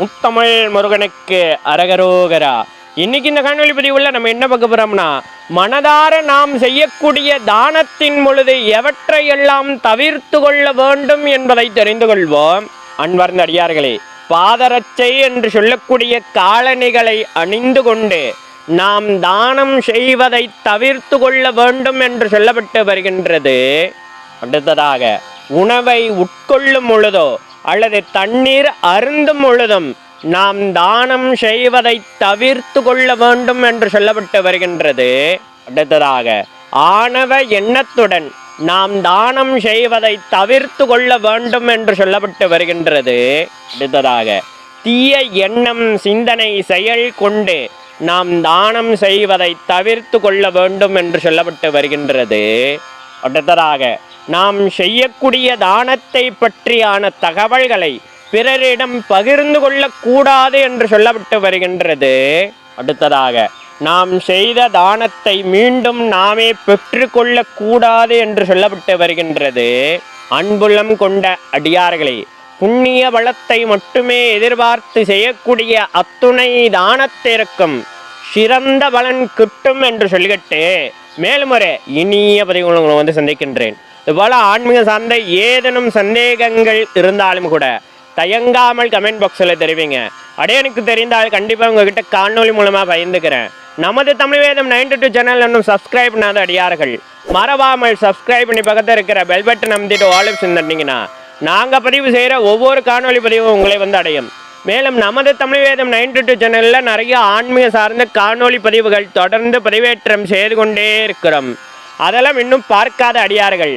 முத்தமிழ் முருகனுக்கு அரகரோகரா. இன்னைக்கு இந்த காணொலி பதிவுள்ள நம்ம என்ன பார்க்க போறோம்னா மனதார நாம் செய்யக்கூடிய தானத்தின் பொழுது எவற்றையெல்லாம் தவிர்த்து கொள்ள வேண்டும் என்பதை தெரிந்து கொள்வோம். அன்பார்ந்த அடியார்களே பாதரச்சை என்று சொல்லக்கூடிய காலணிகளை அணிந்து கொண்டு நாம் தானம் செய்வதை தவிர்த்து கொள்ள வேண்டும் என்று சொல்லப்பட்டு வருகின்றது. அடுத்ததாக உணவை உட்கொள்ளும் பொழுதோ அல்லது தண்ணீர் அருந்தும் பொழுதும் நாம் தானம் செய்வதை தவிர்த்து கொள்ள வேண்டும் என்று சொல்லப்பட்டு வருகின்றது. அடுத்ததாக ஆணவ எண்ணத்துடன் நாம் தானம் செய்வதை தவிர்த்து கொள்ள வேண்டும் என்று சொல்லப்பட்டு வருகின்றது. அடுத்ததாக தீய எண்ணம் சிந்தனை செயல் கொண்டு நாம் தானம் செய்வதை தவிர்த்து கொள்ள வேண்டும் என்று சொல்லப்பட்டு வருகின்றது. அடுத்ததாக நாம் செய்யக்கூடிய தானத்தை பற்றியான தகவல்களை பிறரிடம் பகிர்ந்து கொள்ளக்கூடாது என்று சொல்லப்பட்டு வருகின்றது. அடுத்ததாக நாம் செய்த தானத்தை மீண்டும் நாமே பெற்றுக்கொள்ளக்கூடாது என்று சொல்லப்பட்டு வருகின்றது. அன்புள்ளம் கொண்ட அடியார்களே புண்ணிய வளத்தை மட்டுமே எதிர்பார்த்து செய்யக்கூடிய அத்துணை தானத்திற்கும் சிறந்த பலன் கிட்டும் என்று சொல்லிக்கிட்டு மேலும் ஒரு இனிய பதிவு வந்து சந்திக்கின்றேன். இதுபோல ஆன்மீக சார்ந்த ஏதேனும் சந்தேகங்கள் இருந்தாலும் கூட தயங்காமல் கமெண்ட் பாக்ஸில் தெரிவிங்க. அடையனுக்கு தெரிந்தால் கண்டிப்பாக உங்ககிட்ட காணொலி மூலமாக பயந்துக்கிறேன். நமது Tamil Vedam ninety two channel இன்னும் சப்ஸ்கிரைப் பண்ணாத அடியார்கள் மறவாமல் சப்ஸ்கிரைப் பண்ணி பக்கத்தில் இருக்கிற பெல் பட்டன் அமைத்திட்டு ஆலிவ் தட்டினீங்கன்னா நாங்கள் பதிவு செய்கிற ஒவ்வொரு காணொலி பதிவும் உங்களை வந்து அடையும். மேலும் நமது தமிழ் வேதம் நைன்டி டூ சேனலில் நிறைய ஆன்மீக சார்ந்த காணொலி பதிவுகள் தொடர்ந்து பதிவேற்றம் செய்து கொண்டே இருக்கிறோம். அதெல்லாம் இன்னும் பார்க்காத அடியார்கள்